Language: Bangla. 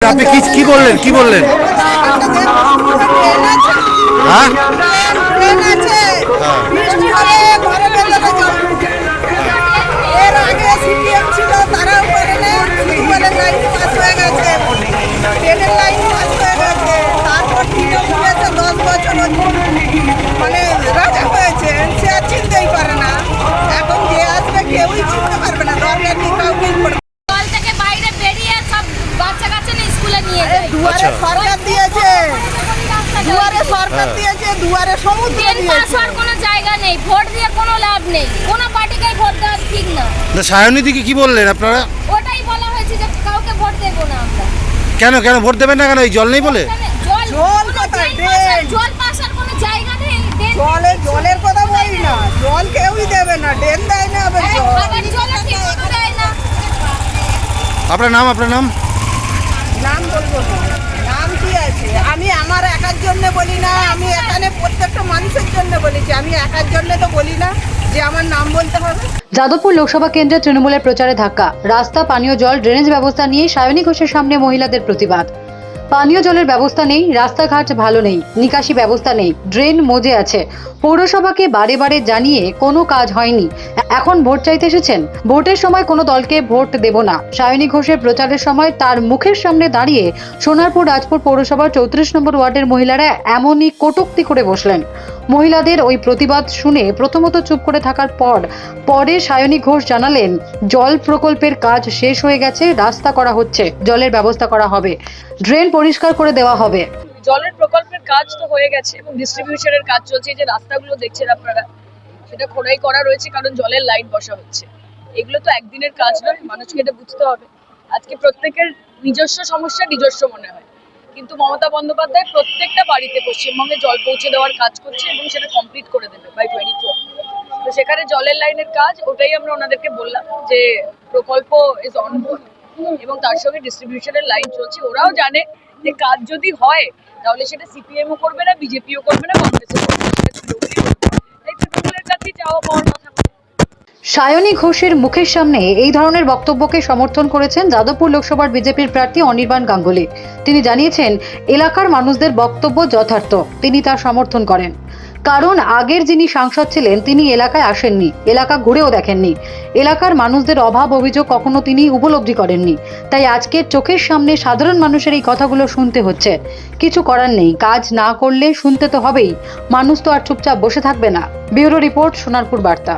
আপনি কি কি বললেন? কি বললেন? হ্যাঁ? ট্রেন আছে বৃষ্টি হলে ঘরে ভেতরে জল ঢুকে। এর আগে সিপিএম ছিল তারাও করেনি বলে লাইন পাস হয়ে গেছে ট্রেনের লাইন পাস হয়ে গেছে তারপর তৃণমূল এসে দশ বছর মানে রাজা হয়েছে সে আর চিনতেই পারে না এখন যে আসবে কেউই চিনতে পারবে না দরকার নেই কাউকেই করবে কল থেকে বাইরে বেরিয়ে সব বাচ্চা নিয়ে যায় দুয়ারে আচ্ছা। সরকার দিয়েছে। দুয়ারে সরকার। দিয়েছে দুয়ারে সমুদ্র দিয়েছে। কোনো জায়গা নেই ভোট দিয়ে কোনো লাভ নেই। কোনো পার্টিকেই ভোট দেওয়া ঠিক না। না সায়নীদিকে কি বললেন আপনারা? ওটাই বলা হয়েছে যে কাউকে ভোট দেবো না আমরা। কেন কেন ভোট দেবেন না কেন? এই জল নেই বলে? জল জল কোথায়? ড্রেন পাস- ড্রেন। জল পাশার কোনো জায়গা নেই ড্রেন জলের কথা বলি না। জল কেউই দেবে না ড্রেন দেয় না। আপনার নাম আপনার নাম? নাম বলব নাম কি আছে? আমি আমার একার জন্য বলি না, আমি এখানে প্রত্যেকটা মানুষের জন্য বলেছি আমি একার জন্য তো বলি না যে আমার নাম বলতে হবে। যাদবপুর লোকসভা কেন্দ্রে তৃণমূলের প্রচারে ধাক্কা। রাস্তা, পানীয় জল ড্রেনেজ ব্যবস্থা নিয়ে সায়নী ঘোষের সামনে মহিলাদের প্রতিবাদ। পানীয় জলের ব্যবস্থা নেই, রাস্তাঘাট ভালো নেই, নিকাশি ব্যবস্থা নেই, ড্রেন মজে আছে। পৌরসভাকে বারে বারে জানিয়ে কোনো কাজ হয়নি। এখন ভোট চাইতে এসেছেন? ভোটের সময় কোনো দলকে ভোট দেব না। সায়নী ঘোষের প্রচারের সময় তার মুখের সামনে দাঁড়িয়ে সোনারপুর রাজপুর পৌরসভার চৌত্রিশ নম্বর ওয়ার্ডের মহিলারা এমনই কটুক্তি করে বসলেন। মহিলাদের ওই প্রতিবাদ শুনে প্রথমত চুপ করে থাকার পর পরে সায়নী ঘোষ জানালেন, জল প্রকল্পের কাজ শেষ হয়ে গেছে, রাস্তা করা হচ্ছে, জলের ব্যবস্থা করা হবে, ড্রেন পরিষ্কার করে দেওয়া হবে। জলের প্রকল্পের কাজ তো হয়ে গেছে এবং ডিস্ট্রিবিউশনের কাজ চলছে যে রাস্তাগুলো দেখছেন আপনারা, সেটা খোদাই করা রয়েছে কারণ জলের লাইন বসা হচ্ছে। এগুলো তো একদিনের কাজ নয়, মানুষকে এটা বুঝতে হবে। আজকে প্রত্যেকের নিজস্ব সমস্যা, নিজস্ব মনে হয়। কিন্তু মমতা বন্দ্যোপাধ্যায় প্রত্যেকটা বাড়িতে পশ্চিমবঙ্গে জল পৌঁছে দেওয়ার কাজ করছে এবং সেটা কমপ্লিট করে দেবে বাই টোয়েন্টি ফোর তো সেখানে জলের লাইনের কাজ, ওটাই আমরা ওনাদেরকে বললাম যে প্রকল্প ইজ অন এবং তার সঙ্গে ডিস্ট্রিবিউশনের লাইন চলছে। ওরাও জানে যে কাজ যদি হয়, তাহলে সেটা সিপিএমও করবে না বিজেপিও করবে না কংগ্রেসও করবে সায়নী ঘোষের মুখের সামনে এই ধরনের বক্তব্যকে সমর্থন করেছেন যাদবপুর লোকসভার বিজেপির প্রার্থী অনির্বাণ গাঙ্গুলি। তিনি জানিয়েছেন, এলাকার মানুষদের বক্তব্য যথার্থ। তিনি তা সমর্থন করেন। কারণ আগের যিনি সাংসদ ছিলেন, তিনি এলাকায় আসেননি। এলাকা ঘুরেও দেখেননি। এলাকার মানুষদের অভাব অভিযোগ কখনো তিনি উপলব্ধি করেননি। তাই আজকের চোখের সামনে সাধারণ মানুষের এই কথাগুলো শুনতে হচ্ছে। কিছু করার নেই। কাজ না করলে শুনতে তো হবেই। মানুষ তো আর চুপচাপ বসে থাকবে না। ব্যুরো রিপোর্ট, সোনারপুর বার্তা।